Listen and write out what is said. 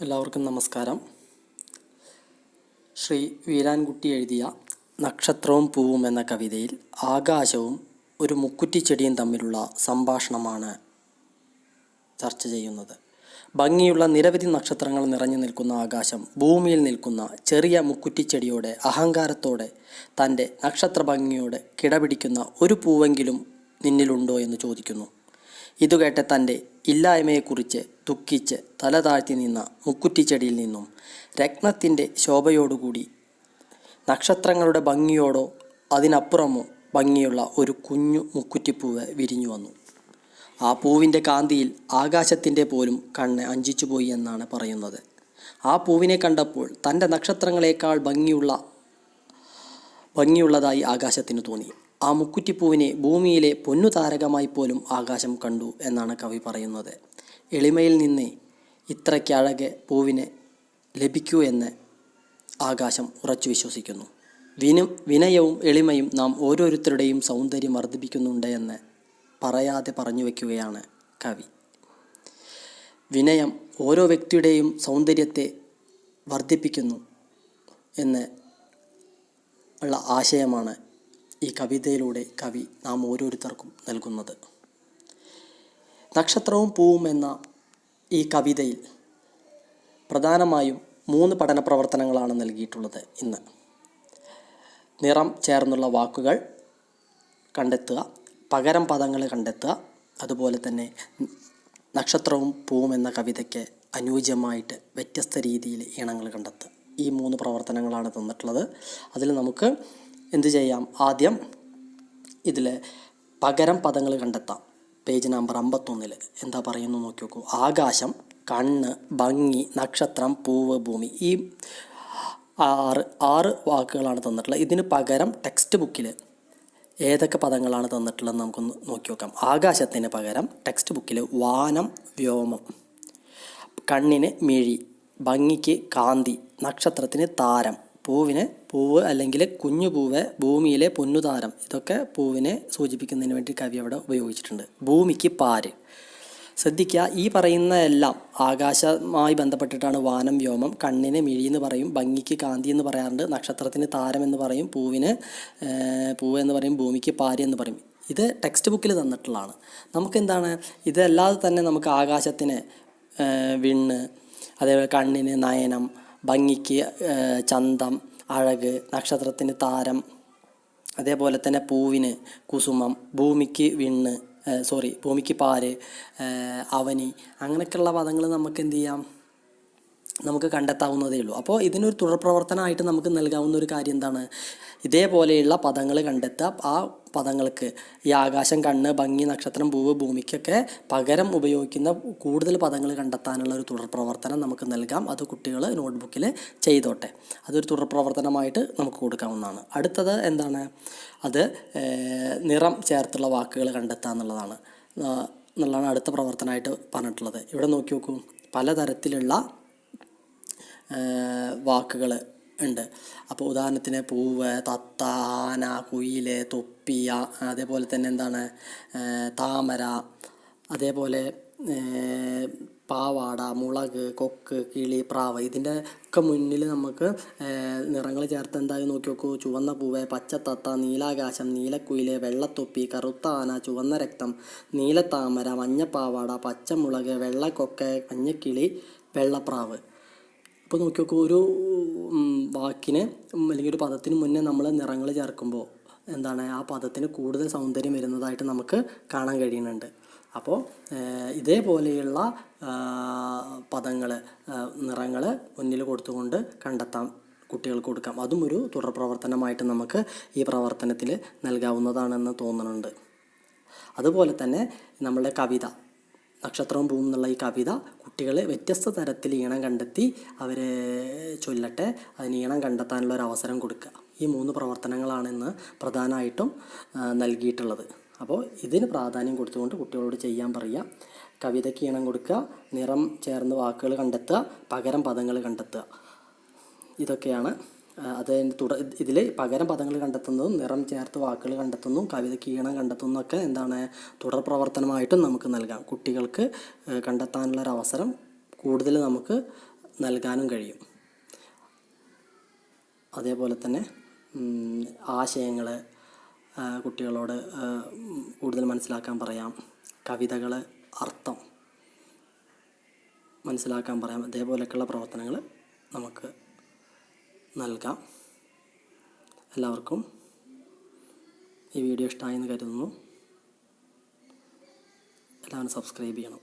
എല്ലാവർക്കും നമസ്കാരം. ശ്രീ വീരാൻകുട്ടി എഴുതിയ നക്ഷത്രവും പൂവും എന്ന കവിതയിൽ ആകാശവും ഒരു മുക്കുറ്റിച്ചെടിയും തമ്മിലുള്ള സംഭാഷണമാണ് ചർച്ച ചെയ്യുന്നത്. ഭംഗിയുള്ള നിരവധി നക്ഷത്രങ്ങൾ നിറഞ്ഞു നിൽക്കുന്ന ആകാശം ഭൂമിയിൽ നിൽക്കുന്ന ചെറിയ മുക്കുറ്റിച്ചെടിയോടെ അഹങ്കാരത്തോടെ തന്റെ നക്ഷത്ര ഭംഗിയോടെ കിടപിടിക്കുന്ന ഒരു പൂവെങ്കിലും നിന്നിലുണ്ടോ എന്ന് ചോദിക്കുന്നു. ഇതുകേട്ട തന്റെ ഇല്ലായ്മയെക്കുറിച്ച് ദുഃഖിച്ച് തല താഴ്ത്തി നിന്ന മുക്കുറ്റിച്ചെടിയിൽ നിന്നും രത്നത്തിന്റെ ശോഭയോടുകൂടി നക്ഷത്രങ്ങളുടെ ഭംഗിയോടോ അതിനപ്പുറമോ ഭംഗിയുള്ള ഒരു കുഞ്ഞു മുക്കുറ്റിപ്പൂവ് വിരിഞ്ഞു വന്നു. ആ പൂവിന്റെ കാന്തിയിൽ ആകാശത്തിന്റെ പോലും കണ്ണ് അഞ്ചിച്ചുപോയി എന്നാണ് പറയുന്നത്. ആ പൂവിനെ കണ്ടപ്പോൾ തന്റെ നക്ഷത്രങ്ങളെക്കാൾ ഭംഗിയുള്ള ഭംഗിയുള്ളതായി ആകാശത്തിന് തോന്നി. ആ മുക്കുറ്റിപ്പൂവിനെ ഭൂമിയിലെ പൊന്നു താരകമായി പോലും ആകാശം കണ്ടു എന്നാണ് കവി പറയുന്നത്. എളിമയിൽ നിന്ന് ഇത്രയ്ക്ക് അഴകെ പൂവിനെ ലഭിക്കൂ എന്ന് ആകാശം ഉറച്ചു വിശ്വസിക്കുന്നു. വിന വിനയവും എളിമയും നാം ഓരോരുത്തരുടെയും സൗന്ദര്യം വർദ്ധിപ്പിക്കുന്നുണ്ട് എന്ന് പറയാതെ പറഞ്ഞു വയ്ക്കുകയാണ് കവി. വിനയം ഓരോ വ്യക്തിയുടെയും സൗന്ദര്യത്തെ വർദ്ധിപ്പിക്കുന്നു എന്ന് ഉള്ള ആശയമാണ് ഈ കവിതയിലൂടെ കവി നാം ഓരോരുത്തർക്കും നൽകുന്നത്. നക്ഷത്രവും പൂവും എന്ന ഈ കവിതയിൽ പ്രധാനമായും മൂന്ന് പഠന പ്രവർത്തനങ്ങളാണ് നൽകിയിട്ടുള്ളത് ഇന്ന്. നിറം ചേർന്നുള്ള വാക്കുകൾ കണ്ടെത്തുക പകരം പദങ്ങൾ കണ്ടെത്തുക അതുപോലെ തന്നെ നക്ഷത്രവും പൂവും എന്ന കവിതയ്ക്ക് അനുയോജ്യമായിട്ട് വ്യത്യസ്ത രീതിയിൽ ഇണങ്ങൾ കണ്ടെത്തുക. ഈ മൂന്ന് പ്രവർത്തനങ്ങളാണ് തന്നിട്ടുള്ളത്. അതിൽ നമുക്ക് എന്ത് ചെയ്യാം? ആദ്യം ഇതിൽ പകരം പദങ്ങൾ കണ്ടെത്താം. പേജ് നമ്പർ അമ്പത്തൊന്നിൽ എന്താ പറയുന്നു നോക്കി നോക്കൂ ആകാശം കണ്ണ് ഭംഗി നക്ഷത്രം പൂവ് ഭൂമി ഈ ആറ് ആറ് വാക്കുകളാണ് തന്നിട്ടുള്ളത്. ഇതിന് പകരം ടെക്സ്റ്റ് ബുക്കിൽ ഏതൊക്കെ പദങ്ങളാണ് തന്നിട്ടുള്ളത് നമുക്കൊന്ന് നോക്കി നോക്കാം ആകാശത്തിന് പകരം ടെക്സ്റ്റ് ബുക്കിൽ വാനം വ്യോമം കണ്ണിന് മിഴി ഭംഗിക്ക് കാന്തി നക്ഷത്രത്തിന് താരം പൂവിന് പൂവ് അല്ലെങ്കിൽ കുഞ്ഞു പൂവ് ഭൂമിയിലെ പൊന്നുതാരം. ഇതൊക്കെ പൂവിനെ സൂചിപ്പിക്കുന്നതിന് വേണ്ടി കവി അവിടെ ഉപയോഗിച്ചിട്ടുണ്ട്. ഭൂമിക്ക് പാര്. ശ്രദ്ധിക്കുക ഈ പറയുന്ന എല്ലാം ആകാശമായി ബന്ധപ്പെട്ടിട്ടാണ് വാനം വ്യോമം കണ്ണിന് മിഴി എന്ന് പറയും ഭംഗിക്ക് കാന്തി എന്ന് പറയാറുണ്ട് നക്ഷത്രത്തിന് താരം എന്ന് പറയും പൂവിന് പൂവ് എന്ന് പറയും ഭൂമിക്ക് പാര് എന്ന് പറയും. ഇത് ടെക്സ്റ്റ് ബുക്കിൽ തന്നിട്ടുള്ളതാണ്. നമുക്കെന്താണ്? ഇതല്ലാതെ തന്നെ നമുക്ക് ആകാശത്തിന് വിണ്ണ് അതേപോലെ കണ്ണിന് നയനം ഭംഗിക്ക് ചന്തം അഴക് നക്ഷത്രത്തിന് താരം അതേപോലെ തന്നെ പൂവിന് കുസുമം ഭൂമിക്ക് വിണ്ണ് സോറി ഭൂമിക്ക് പാര് അവനി അങ്ങനെയൊക്കെയുള്ള പദങ്ങൾ നമുക്ക് എന്ത് ചെയ്യാം? നമുക്ക് കണ്ടെത്താവുന്നതേ ഉള്ളൂ. അപ്പോൾ ഇതിനൊരു തുടർ പ്രവർത്തനമായിട്ട് നമുക്ക് നൽകാവുന്ന ഒരു കാര്യം എന്താണ്? ഇതേപോലെയുള്ള പദങ്ങൾ കണ്ടെത്തുക. ആ പദങ്ങൾക്ക് ഈ ആകാശം കണ്ണ് ഭംഗി നക്ഷത്രം പൂവ് ഭൂമിക്കൊക്കെ പകരം ഉപയോഗിക്കുന്ന കൂടുതൽ പദങ്ങൾ കണ്ടെത്താനുള്ള ഒരു തുടർ പ്രവർത്തനം നമുക്ക് നൽകാം. അത് കുട്ടികൾ നോട്ട്ബുക്കിൽ ചെയ്തോട്ടെ. അതൊരു തുടർ പ്രവർത്തനമായിട്ട് നമുക്ക് കൊടുക്കാവുന്നതാണ്. അടുത്തത് എന്താണ്? അത് നിറം ചേർത്തുള്ള വാക്കുകൾ കണ്ടെത്തുക എന്നുള്ളതാണ്. എന്നുള്ളതാണ് അടുത്ത പ്രവർത്തനമായിട്ട് പറഞ്ഞിട്ടുള്ളത്. ഇവിടെ നോക്കി നോക്കൂ. പലതരത്തിലുള്ള വാക്കുകൾ ഉണ്ട്. അപ്പോൾ ഉദാഹരണത്തിന് പൂവ് തത്ത ആന കുയിൽ തൊപ്പിയ അതേപോലെ തന്നെ എന്താണ് താമര അതേപോലെ പാവാട മുളക് കൊക്ക് കിളി പ്രാവ് ഇതിന്റെ ഒക്കെ മുന്നിൽ നമുക്ക് നിറങ്ങൾ ചേർത്ത് എന്തായാലും നോക്കി നോക്കൂ. ചുവന്ന പൂവ് പച്ചത്തത്ത നീലാകാശം നീലക്കുയിൽ വെള്ളത്തൊപ്പി കറുത്ത ആന ചുവന്ന രക്തം നീലത്താമര മഞ്ഞപ്പാവാട പച്ചമുളക് വെള്ളക്കൊക്ക് മഞ്ഞക്കിളി വെള്ളപ്രാവ്. ഇപ്പോൾ നോക്കി നോക്കൂ ഒരു വാക്കിന് അല്ലെങ്കിൽ ഒരു പദത്തിന് മുന്നേ നമ്മൾ നിറങ്ങൾ ചേർക്കുമ്പോൾ എന്താണ് ആ പദത്തിന് കൂടുതൽ സൗന്ദര്യം വരുന്നതായിട്ട് നമുക്ക് കാണാൻ കഴിയുന്നുണ്ട്. അപ്പോൾ ഇതേപോലെയുള്ള പദങ്ങൾ നിറങ്ങൾ മുന്നിൽ കൊടുത്തുകൊണ്ട് കണ്ടെത്താം കുട്ടികൾക്ക് കൊടുക്കാം. അതും ഒരു തുടർ പ്രവർത്തനമായിട്ട് നമുക്ക് ഈ പ്രവർത്തനത്തിൽ നൽകാവുന്നതാണെന്ന് തോന്നുന്നുണ്ട്. അതുപോലെ തന്നെ നമ്മളുടെ കവിത നക്ഷത്രവും പൂവും എന്നുള്ള ഈ കവിത കുട്ടികൾ വ്യത്യസ്ത തരത്തിൽ ഈണം കണ്ടെത്തി അവർ ചൊല്ലട്ടെ. അതിന് ഈണം കണ്ടെത്താനുള്ള ഒരു അവസരം കൊടുക്കുക ഈ മൂന്ന് പ്രവർത്തനങ്ങളാണ് ഇന്ന് പ്രധാനമായിട്ടും നൽകിയിട്ടുള്ളത്. അപ്പോൾ ഇതിന് പ്രാധാന്യം കൊടുത്തുകൊണ്ട് കുട്ടികളോട് ചെയ്യാൻ പറയുക. കവിതയ്ക്ക് ഈണം കൊടുക്കുക നിറം ചേർന്ന് വാക്കുകൾ കണ്ടെത്തുക. പകരം പദങ്ങൾ കണ്ടെത്തുക. ഇതൊക്കെയാണ് ആ, അത് തുട ഇതിൽ പകരം പദങ്ങൾ കണ്ടെത്തുന്നതും നിറം ചേർത്ത് വാക്കുകൾ കണ്ടെത്തുന്നതും കവിതയ്ക്ക് ഈണം കണ്ടെത്തുന്നതും ഒക്കെ എന്താണ് തുടർ പ്രവർത്തനമായിട്ടും നമുക്ക് നൽകാം. കുട്ടികൾക്ക് കണ്ടെത്താനുള്ളൊരവസരം കൂടുതൽ നമുക്ക് നൽകാനും കഴിയും. അതേപോലെ തന്നെ ആശയങ്ങൾ കുട്ടികളോട് കൂടുതൽ മനസ്സിലാക്കാൻ പറയാം. കവിതകൾ അർത്ഥം മനസ്സിലാക്കാൻ പറയാം. അതേപോലെയൊക്കെയുള്ള പ്രവർത്തനങ്ങൾ നമുക്ക് നൽകാം. എല്ലാവർക്കും ഈ വീഡിയോ ഇഷ്ടമായെന്ന് കരുതുന്നു. എല്ലാവരും സബ്സ്ക്രൈബ് ചെയ്യണം.